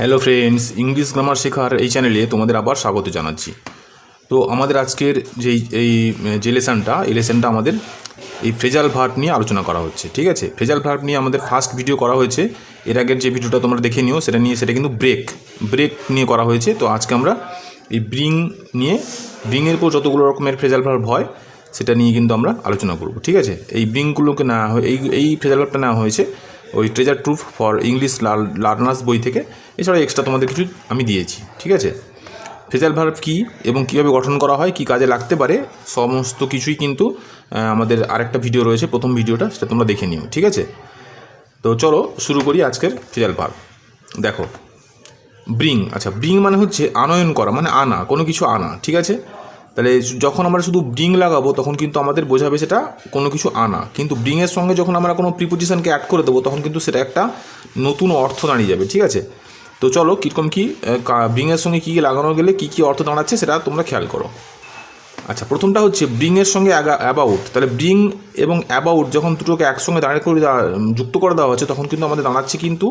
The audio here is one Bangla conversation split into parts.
হ্যালো ফ্রেন্ডস ইংলিশ গ্রামার শেখার এই চ্যানেলে তোমাদের আবার স্বাগত জানাচ্ছি। তো আমাদের আজকের যেই, এই, যে লেসনটা এই লেসনটা আমাদের এই ফ্রেজাল ভার্ব নিয়ে আলোচনা করা হচ্ছে, ঠিক আছে? ফ্রেজাল ভার্ব নিয়ে আমাদের ফার্স্ট ভিডিও করা হয়েছে। এর আগের যে ভিডিওটা তোমরা দেখে নিও, সেটা নিয়ে, সেটা কিন্তু ব্রেক ব্রেক নিয়ে করা হয়েছে। তো আজকে আমরা এই ব্রিং নিয়ে ব্রিংয়ের উপর যতগুলো রকমের ফ্রেজাল ভার্ব হয়, সেটা নিয়ে কিন্তু আমরা আলোচনা করব, ঠিক আছে? এই ব্রিংগুলোকে হয় এই এই ফ্রেজাল ভার্বটা নেওয়া হয়েছে ওই treasure trove for English learners বই থেকে। এছাড়া এক্সট্রা তোমাদের কিছু আমি দিয়েছি, ঠিক আছে? ফেজাল ভার্ব কী এবং কীভাবে গঠন করা হয়, কী কাজে লাগতে পারে, সমস্ত কিছুই কিন্তু আমাদের আরেকটা ভিডিও রয়েছে, প্রথম ভিডিওটা সেটা তোমরা দেখে নিও, ঠিক আছে? তো চলো শুরু করি আজকের ফেজাল ভার্ব দেখো ব্রিং আচ্ছা ব্রিং মানে হচ্ছে আনয়ন করা মানে আনা, কোনো কিছু আনা, ঠিক আছে? তাহলে যখন আমরা শুধু ব্রিং লাগাবো, তখন কিন্তু আমাদের বোঝাবে সেটা কোনো কিছু আনা। কিন্তু ব্রিংয়ের সঙ্গে যখন আমরা কোনো প্রিপোজিশনকে অ্যাড করে দেবো, তখন কিন্তু সেটা একটা নতুন অর্থ দাঁড়িয়ে যাবে, ঠিক আছে? তো চলো, কীরকম কী ব্রিংয়ের সঙ্গে কী কী লাগানো গেলে কী কী অর্থ দাঁড়াচ্ছে সেটা তোমরা খেয়াল করো। আচ্ছা প্রথমটা হচ্ছে ব্রিংয়ের সঙ্গে অ্যাবাউট তাহলে ব্রিং এবং অ্যাবাউট যখন দুটোকে একসঙ্গে দাঁড়িয়ে করে যুক্ত করে দেওয়া হচ্ছে, তখন কিন্তু আমাদের দাঁড়াচ্ছে কিন্তু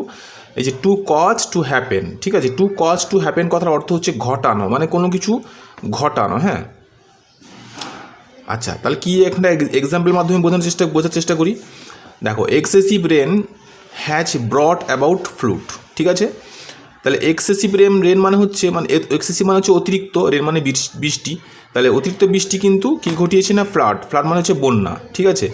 এই যে টু কজ টু হ্যাপেন ঠিক আছে? টু কজ টু হ্যাপেন কথার অর্থ হচ্ছে ঘটানো মানে কোনো কিছু ঘটানো হ্যাঁ? আচ্ছা তাহলে কি একটা এক্সাম্পলের মাধ্যমে বোঝানোর চেষ্টা, বোঝার চেষ্টা করি? দেখো excessive rain has brought about flood ঠিক আছে? তাহলে এক্সেসিভ রেন রেন মানে হচ্ছে মানে এক্সেসিভ মানে হচ্ছে অতিরিক্ত রেন মানে বৃষ্টি। তাহলে অতিরিক্ত বৃষ্টি কিন্তু কি ঘটিয়েছে না? ফ্লাড ফ্লাড মানে হচ্ছে বন্যা, ঠিক আছে?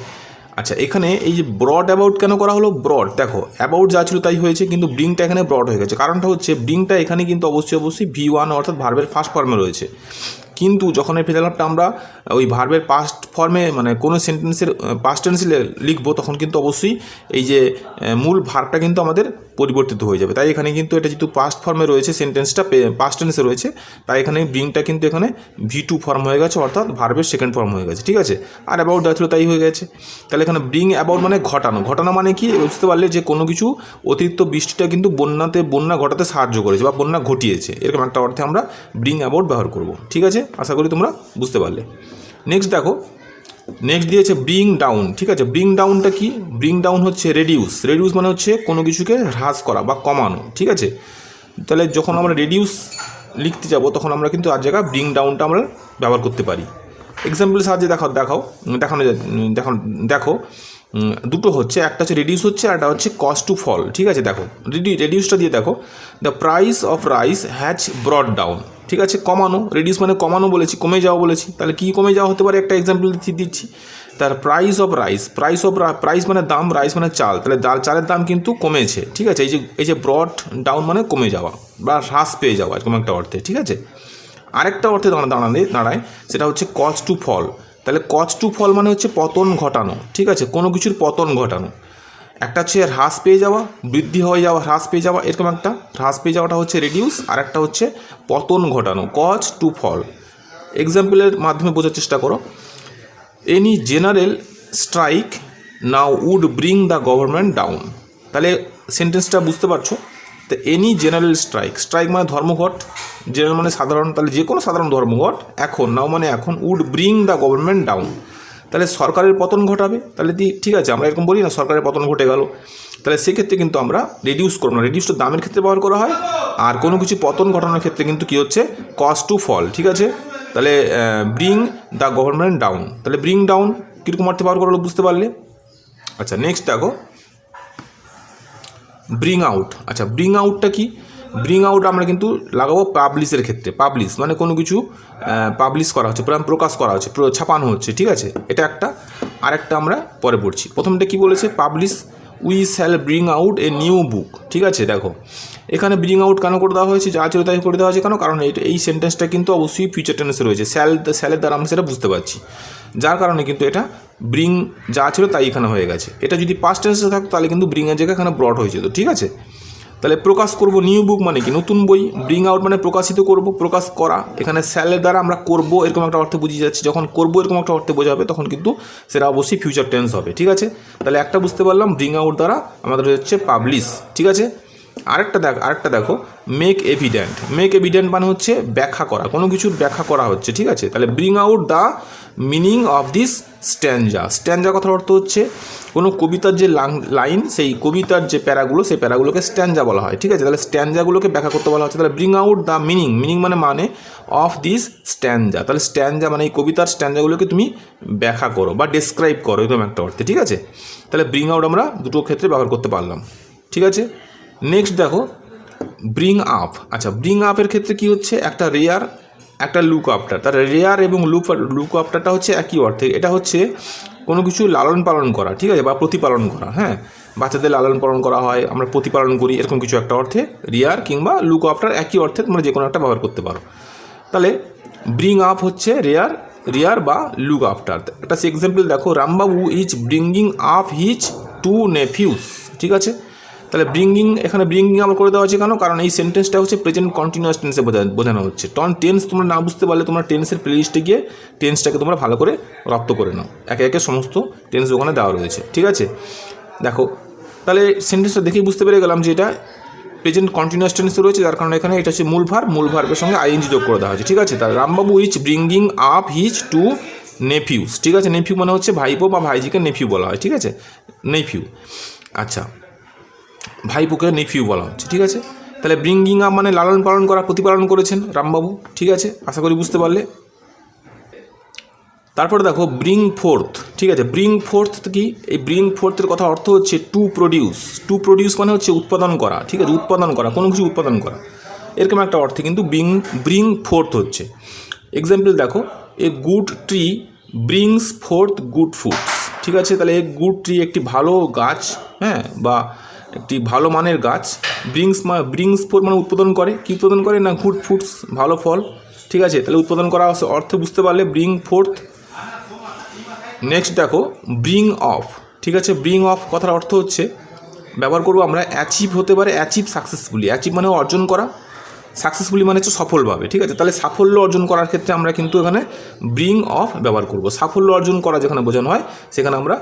আচ্ছা এখানে এই যে ব্রড অ্যাবাউট কেন করা হলো? ব্রড দেখো অ্যাবাউট যা ছিল তাই হয়েছে, কিন্তু ব্রিংটা এখানে ব্রড হয়ে গেছে। কারণটা হচ্ছে ব্রিংটা এখানে কিন্তু অবশ্যই অবশ্যই ভি ওয়ান অর্থাৎ ভার্বের ফার্স্ট ফর্মে রয়েছে। কিন্তু যখন এই ফেজাল আমরা ওই ভার্বের পাস্ট ফর্মে মানে কোনো সেন্টেন্সের পাস্ট টেন্সে লিখব, তখন কিন্তু অবশ্যই এই যে মূল ভার্বটা কিন্তু আমাদের পরিবর্তিত হয়ে যাবে। তাই এখানে কিন্তু এটা যেহেতু পাস্ট ফর্মে রয়েছে সেন্টেন্সটা পাস্ট টেন্সে রয়েছে, তাই এখানে ব্রিংটা কিন্তু এখানে ভি টু ফর্ম হয়ে গেছে, অর্থাৎ ভার্বের সেকেন্ড ফর্ম হয়ে গেছে, ঠিক আছে? আর অ্যাবাউট দেওয়া ছিল তাই হয়ে গেছে। তাহলে এখানে ব্রিং অ্যাবাউট মানে ঘটানো। ঘটানো মানে কি? বুঝতে পারলে যে কোনো কিছু অতিরিক্ত বৃষ্টিটা কিন্তু বন্যাতে, বন্যা ঘটাতে সাহায্য করেছে বা বন্যা ঘটিয়েছে। এরকম একটা অর্থে আমরা ব্রিং অ্যাবাউট ব্যবহার করব, ঠিক আছে? আশা করি তোমরা বুঝতে পারলে। নেক্সট দেখো নেক্সট দিয়েছে ব্রিং ডাউন ঠিক আছে? ব্রিং ডাউনটা কি? ব্রিং ডাউন হচ্ছে রেডিউস রেডিউস মানে হচ্ছে কোনো কিছুকে হ্রাস করা বা কমানো, ঠিক আছে? তাহলে যখন আমরা রেডিউস লিখতে যাব, তখন আমরা কিন্তু আর জায়গায় ব্রিং ডাউনটা আমরা ব্যবহার করতে পারি। এক্সাম্পলের সাহায্যে দেখাও দেখাও, দেখানো যা- দেখো। দুটো হচ্ছে, একটা হচ্ছে রেডিউস হচ্ছে, আর একটা হচ্ছে কস্ট টু ফল ঠিক আছে? দেখো রেডি রেডিউসটা দিয়ে দেখো the price of rice has brought down ঠিক আছে? কমানো রেডিউস মানে কমানো বলেছি, কমে যাওয়া বলেছি, তাহলে কী কমে যাওয়া হতে পারে? একটা এক্সাম্পল দিচ্ছি। তার price of rice price of price মানে দাম রাইস মানে চাল, তাহলে ডাল চালের দাম কিন্তু কমেছে, ঠিক আছে? এই যে এই যে ব্রড ডাউন মানে কমে যাওয়া, বা হ্রাস পেয়ে যাওয়া, এরকম একটা অর্থে, ঠিক আছে? আরেকটা অর্থে দাঁড়া দাঁড়ানে দাঁড়ায়, সেটা হচ্ছে কস্ট টু ফল তাহলে কজ টু ফল মানে হচ্ছে পতন ঘটানো, ঠিক আছে? কোনো কিছুর পতন ঘটানো। একটা হচ্ছে হ্রাস পেয়ে যাওয়া, বৃদ্ধি হয়ে যাওয়া, হ্রাস পেয়ে যাওয়া, এরকম একটা। হ্রাস পেয়ে যাওয়াটা হচ্ছে রেডিউস আর একটা হচ্ছে পতন ঘটানো কজ টু ফল এক্সাম্পলের মাধ্যমে বোঝার চেষ্টা করো। Any general strike now would bring the government down তাহলে সেন্টেন্সটা বুঝতে পারছ? তো এনি জেনারেল স্ট্রাইক স্ট্রাইক মানে ধর্মঘট জেনারেল মানে সাধারণ, তাহলে যে কোনো সাধারণ ধর্মঘট, এখন নাও মানে এখন would bring the government down তাহলে সরকারের পতন ঘটাবে, তাহলে ঠিক আছে, আমরা এরকম বলি না, সরকারের পতন ঘটে গেল, তাহলে সেক্ষেত্রে কিন্তু আমরা রিডিউস করব না রিডিউসটা দামের ক্ষেত্রে ব্যবহার করা হয়, আর কোনো কিছু পতন ঘটানোর ক্ষেত্রে কিন্তু কী হচ্ছে কস্ট টু ফল ঠিক আছে? তাহলে ব্রিং দ্য গভর্নমেন্ট ডাউন তাহলে ব্রিং ডাউন কীরকম অর্থে ব্যবহার করল বুঝতে পারলে? আচ্ছা নেক্সট দেখো ব্রিং আউট আচ্ছা ব্রিং আউটটা কি? ব্রিং আউট আমরা কিন্তু লাগাবো পাবলিশের ক্ষেত্রে পাবলিশ মানে কোনো কিছু পাবলিশ করা হচ্ছে প্রকাশ করা হচ্ছে ছাপানো হচ্ছে, ঠিক আছে? এটা একটা। আরেকটা আমরা পরে পড়ছি। প্রথমটা কি বলেছে? Publish we shall bring out a new book ঠিক আছে? দেখো এখানে ব্রিং আউট কেন করে দেওয়া হয়েছে, যা ছিল তাই করে দেওয়া হয়েছে, কেন? কারণ এই সেন্টেন্সটা কিন্তু অবশ্যই ফিউচার টেন্সে রয়েছে। স্যাল স্যালের দ্বারা আমরা সেটা বুঝতে পারছি। যার কারণে কিন্তু এটা ব্রিং যা ছিল তাই এখানে হয়ে গেছে। এটা যদি পাস্ট টেন্সে থাকতো, তাহলে কিন্তু ব্রিংয়ের জায়গায় এখানে ব্রড হয়ে যেত ঠিক আছে? তাহলে প্রকাশ করব নিউ বুক মানে কি? নতুন বই ব্রিং আউট মানে প্রকাশিত করব, প্রকাশ করা। এখানে স্যালের দ্বারা আমরা করব এরকম একটা অর্থে বুঝিয়ে যাচ্ছি। যখন করব এরকম একটা অর্থে বোঝাবে, তখন কিন্তু সেটা অবশ্যই ফিউচার টেন্স হবে, ঠিক আছে? তাহলে একটা বুঝতে পারলাম ব্রিং আউট দ্বারা আমাদের হচ্ছে পাবলিশ ঠিক আছে? আরেকটা দেখ, আরেকটা দেখো। মেক এভিডেন্ট মেক এভিডেন্ট মানে হচ্ছে ব্যাখ্যা করা। কোনো কিছুর ব্যাখ্যা করা হচ্ছে, ঠিক আছে? তাহলে bring out the meaning of this স্ট্যান্ডা স্ট্যান্ডা কথার অর্থ হচ্ছে কোনো কবিতার যে লাইন সেই কবিতার যে প্যারাগুলো, সেই প্যারাগুলোকে স্ট্যান্ডা বলা হয়, ঠিক আছে? তাহলে স্ট্যান্ডাগুলোকে ব্যাখ্যা করতে বলা হচ্ছে। তাহলে bring out the meaning meaning মানে মানে অফ দিস স্ট্যান্ডা তাহলে স্ট্যান্ডা মানে এই কবিতার স্ট্যান্ডাগুলোকে তুমি ব্যাখ্যা করো বা ডেসক্রাইব করো, এরকম একটা অর্থে, ঠিক আছে? তাহলে ব্রিং আউট আমরা দুটো ক্ষেত্রে ব্যবহার করতে পারলাম, ঠিক আছে? নেক্সট দেখো ব্রিং আপ আচ্ছা ব্রিং আপের ক্ষেত্রে কি হচ্ছে? একটা রেয়ার একটা লুক আফটার তার রেয়ার এবং লুক লুক আফটারটা হচ্ছে একই অর্থে। এটা হচ্ছে কোনো কিছু লালন পালন করা, ঠিক আছে? বা প্রতিপালন করা হ্যাঁ? বাচ্চাদের লালন পালন করা হয়, আমরা প্রতিপালন করি, এরকম কিছু একটা অর্থে রিয়ার কিংবা লুক আফটার একই অর্থে তোমরা যে কোনো একটা ব্যবহার করতে পারো। তাহলে ব্রিং আপ হচ্ছে রেয়ার রিয়ার বা লুক আফটার একটা এক্সাম্পল দেখো Rambabu is bringing up his two nephews ঠিক আছে? তাহলে ব্রিঙ্গিং এখানে ব্রিঙ্গিং আমার করে দেওয়া হচ্ছে কেন? কারণ এই সেন্টেন্সটা হচ্ছে প্রেজেন্ট কন্টিনিউয়াস টেন্সে বোঝানো হচ্ছে। টন টেন্স তোমরা না বুঝতে পারলে তোমরা টেন্সের প্লেলিস্টে গিয়ে টেন্সটাকে তোমরা ভালো করে রপ্ত করে নাও। একে একে সমস্ত টেন্স ওখানে দেওয়া রয়েছে। ঠিক আছে? দেখো, তাহলে সেন্টেন্সটা দেখেই বুঝতে পেরে গেলাম যে এটা প্রেজেন্ট কন্টিনিউয়াস টেন্সে রয়েছে, যার কারণে এখানে এটা হচ্ছে মূল ভার। মূল ভার্বের সঙ্গে আইএনজি যোগ করে দেওয়া হয়েছে। ঠিক আছে? তাহলে Rambabu is bringing up his two nephews ঠিক আছে? নেফিউ মানে হচ্ছে ভাইপো বা ভাইজিকে নেফিউ বলা হয়। ঠিক আছে? নেফিউ আচ্ছা। ভাইপোকে নেফিউ বলা হচ্ছে, ঠিক আছে? তাহলে ব্রিঙ্গিং আপ মানে লালন পালন করা, প্রতিপালন করেছেন রামবাবু, ঠিক আছে? আশা করি বুঝতে পারলে। তারপরে দেখো ব্রিং ফোর্থ ঠিক আছে? ব্রিং ফোর্থ কি? এই ব্রিং ফোর্থের কথা অর্থ হচ্ছে টু প্রডিউস টু প্রডিউস মানে হচ্ছে উৎপাদন করা, ঠিক আছে? উৎপাদন করা, কোনো কিছু উৎপাদন করা। এরকম একটা অর্থে কিন্তু ব্রিং ব্রিং ফোর্থ হচ্ছে। এক্সাম্পল দেখো a good tree brings forth good foods ঠিক আছে? তাহলে এ গুড ট্রি একটি ভালো গাছ হ্যাঁ? বা একটি ভালো মানের গাছ। ব্রিংস ব্রিংস মানে উৎপাদন করে। কী উৎপাদন করে? না গুড ফুডস ভালো ফল। ঠিক আছে, তাহলে উৎপাদন করা অর্থ বুঝতে পারলে ব্রিং ফোর্থ। নেক্সট দেখো, ব্রিং অফ। ঠিক আছে, ব্রিং অফ কথার অর্থ হচ্ছে, ব্যবহার করব আমরা, অ্যাচিভ হতে পারে, অ্যাচিভ সাকসেসফুলি। অ্যাচিভ মানে অর্জন করা। সাকসেসফুলি মানে হচ্ছে সফলভাবে, ঠিক আছে? তাহলে সাফল্য অর্জন করার ক্ষেত্রে আমরা কিন্তু এখানে ব্রিং অফ ব্যবহার করব। সাফল্য অর্জন করা যেখানে বোঝানো হয়, সেখানে আমরা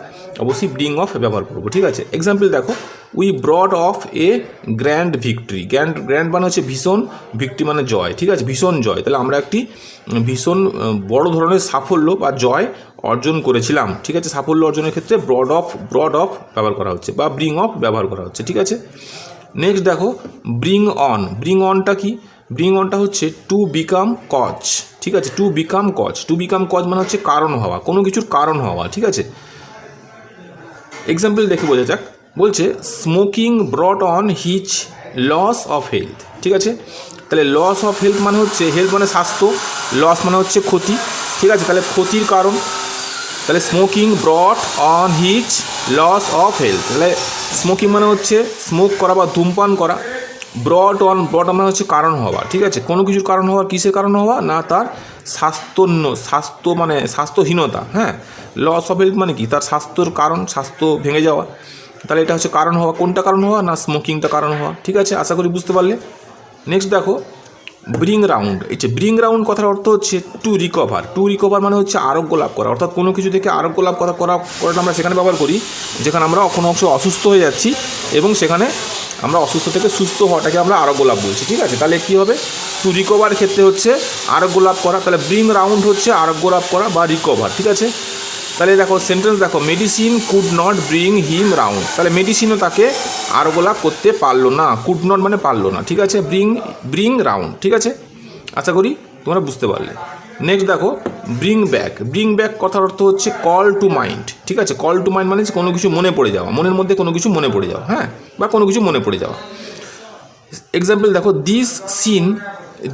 অবশ্যই ব্রিং অফ ব্যবহার করব, ঠিক আছে? এক্সাম্পল দেখো we brought off a grand victory grand grand মানে হচ্ছে ভীষণ ভিক্টরি মানে জয়, ঠিক আছে? ভীষণ জয়। তাহলে আমরা একটি ভীষণ বড় ধরনের সাফল্য বা জয় অর্জন করেছিলাম, ঠিক আছে? সাফল্য অর্জনের ক্ষেত্রে ব্রড অফ ব্রড অফ ব্যবহার করা হচ্ছে বা ব্রিং অফ ব্যবহার করা হচ্ছে, ঠিক আছে? নেক্সট দেখো ব্রিং অন ব্রিং অনটা কি? ব্রিং অনটা হচ্ছে টু বিকাম কজ ঠিক আছে? To become cause to become cause মানে হচ্ছে কারণ হওয়া, কোনো কিছুর কারণ হওয়া, ঠিক আছে? এক্সাম্পল দেখে বোঝা যাক। বলছে smoking brought on his loss of health ঠিক আছে? তাহলে লস অফ হেলথ মানে হচ্ছে হেলথ মানে স্বাস্থ্য লস মানে হচ্ছে ক্ষতি। ঠিক আছে? তাহলে ক্ষতির কারণ তাহলে smoking brought on his loss of health তাহলে স্মোকিং মানে হচ্ছে স্মোক করা বা ধূমপান করা। ব্রড অন ব্রড মানে হচ্ছে কারণ হওয়া, ঠিক আছে? কোনো কিছুর কারণ হওয়া, কিসের কারণ হওয়া? না, তার স্বাস্থ্যন্য, স্বাস্থ্য মানে স্বাস্থ্যহীনতা হ্যাঁ? লস অফ হেলথ মানে কি? তার স্বাস্থ্যর কারণ, স্বাস্থ্য ভেঙে যাওয়া। তাহলে এটা হচ্ছে কারণ হওয়া। কোনটা কারণ হওয়া? না স্মোকিংটা কারণ হওয়া, ঠিক আছে? আশা করি বুঝতে পারলে। নেক্সট দেখো ব্রিং রাউন্ড এই যে ব্রিং রাউন্ড কথার অর্থ হচ্ছে টু রিকভার টু রিকভার মানে হচ্ছে আরোগ্য লাভ করা, অর্থাৎ কোনো কিছু থেকে আরোগ্য লাভ করা করা, করাটা আমরা সেখানে ব্যবহার করি, যেখানে আমরা কোনো অংশ অসুস্থ হয়ে যাচ্ছি এবং সেখানে আমরা অসুস্থ থেকে সুস্থ হওয়াটাকে আমরা আরোগ্য লাভ বলছি, ঠিক আছে? তাহলে কী হবে? টু রিকভার ক্ষেত্রে হচ্ছে আরোগ্য লাভ করা, তাহলে ব্রিং রাউন্ড হচ্ছে আরোগ্য লাভ করা বা রিকভার ঠিক আছে? তাহলে দেখো সেন্টেন্স দেখো medicine could not bring him round তাহলে মেডিসিনও তাকে আরোগ্য লাভ করতে পারল না কুড নট মানে পারল না, ঠিক আছে? ব্রিং ব্রিং রাউন্ড ঠিক আছে? আশা করি তোমরা বুঝতে পারলে। নেক্সট দেখো ব্রিং ব্যাক ব্রিং ব্যাক কথার অর্থ হচ্ছে কল টু মাইন্ড ঠিক আছে? কল টু মাইন্ড মানে কোনো কিছু মনে পড়ে যাওয়া, মনের মধ্যে কোনো কিছু মনে পড়ে যাওয়া হ্যাঁ? বা কোনো কিছু মনে পড়ে যাওয়া। এক্সাম্পল দেখো this scene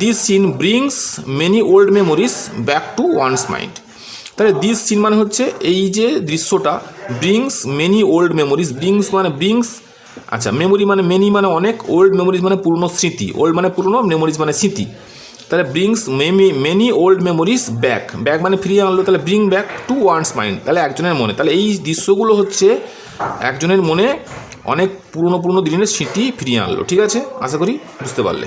this scene brings many old memories back to one's mind তাহলে দিস সিন মানে হচ্ছে এই যে দৃশ্যটা brings many old memories brings মানে ব্রিংস আচ্ছা মেমোরি মানে মেনি মানে অনেক ওল্ড মেমোরিজ মানে পুরনো স্মৃতি ওল্ড মানে পুরনো মেমোরিজ মানে স্মৃতি। তাহলে brings Mamy many old memories back back মানে ফিরিয়ে আনলো, তাহলে bring back to one's mind তাহলে একজনের মনে। তাহলে এই দৃশ্যগুলো হচ্ছে একজনের মনে অনেক পুরনো পুরনো দিনের স্মৃতি ফিরিয়ে আনলো, ঠিক আছে? আশা করি বুঝতে পারলে।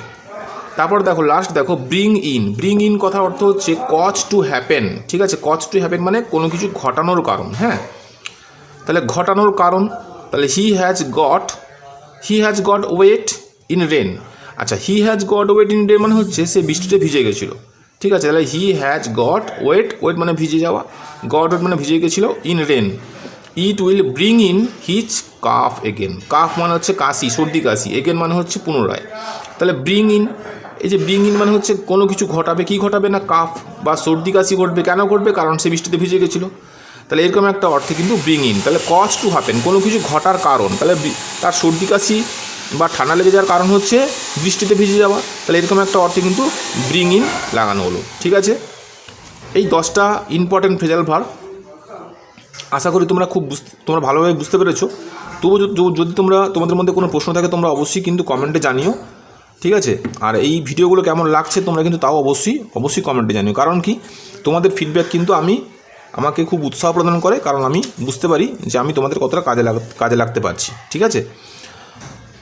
তারপর দেখো লাস্ট দেখো ব্রিং ইন ব্রিং ইন কথার অর্থ হচ্ছে কজ টু হ্যাপেন ঠিক আছে? কজ টু হ্যাপেন মানে কোনো কিছু ঘটানোর কারণ হ্যাঁ? তাহলে ঘটানোর কারণ, তাহলে he has got he has got wet in rain আচ্ছা he has got wet in rain মানে হচ্ছে সে বৃষ্টিতে ভিজে গেছিল। ঠিক আছে? তাহলে he has got wet wet মানে ভিজে যাওয়া। গট ওয়েট মানে ভিজে গেছিল in rain it will bring in hitch cough again cough মানে হচ্ছে কাশি, সর্দি কাশি। এগেন মানে হচ্ছে পুনরায়। তাহলে ব্রিং ইন এই যে ব্রিং ইন মানে হচ্ছে কোনো কিছু ঘটাবে, কি ঘটাবে না, কাফ বা সর্দি কাশি ঘটবে, কেন ঘটবে? কারণ সে বৃষ্টিতে ভিজে গেছিল। তাহলে এরকম একটা অর্থে কিন্তু ব্রিং ইন তাহলে কজ টু হ্যাপেন কোনো কিছু ঘটার কারণ। তাহলে তার সর্দি কাশি বা ঠান্ডা লেগে যাওয়ার কারণ হচ্ছে বৃষ্টিতে ভিজে যাওয়া। তাহলে এরকম একটা অর্থে কিন্তু ব্রিং ইন লাগানো হলো। ঠিক আছে? এই দশটা ইম্পর্টেন্ট ফ্রেজাল ভার আশা করি তোমরা খুব বুঝ- তোমরা ভালোভাবে বুঝতে পেরেছ। তবু যদি তোমরা, তোমাদের মধ্যে কোনো প্রশ্ন থাকে, তোমরা অবশ্যই কিন্তু কমেন্টে জানিও। ঠিক আছে? আর এই ভিডিওগুলো কেমন লাগছে তোমরা কিন্তু তাও অবশ্যই অবশ্যই কমেন্টে জানিও। কারণ কি? তোমাদের ফিডব্যাক কিন্তু আমি, আমাকে খুব উৎসাহ প্রদান করে, কারণ আমি বুঝতে পারি যে আমি তোমাদের কতটা কাজে লাগ, কাজে লাগতে পারছি। ঠিক আছে?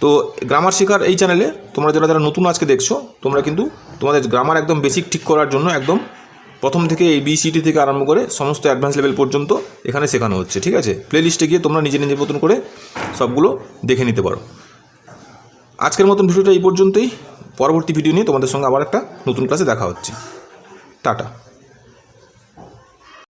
তো গ্রামার শেখার এই চ্যানেলে তোমরা যারা যারা নতুন আজকে দেখছ, তোমরা কিন্তু তোমাদের গ্রামার একদম বেসিক ঠিক করার জন্য একদম প্রথম থেকে এই বিসিটি থেকে আরম্ভ করে সমস্ত অ্যাডভান্স লেভেল পর্যন্ত এখানে শেখানো হচ্ছে। ঠিক আছে? প্লে লিস্টে গিয়ে তোমরা নিজে নিজের মতন করে সবগুলো দেখে নিতে পারো। আজকের মতন ভিডিওটা এই পর্যন্তই। পরবর্তী ভিডিও নিয়ে তোমাদের সঙ্গে আবার একটা নতুন ক্লাসে দেখা হচ্ছে। টাটা।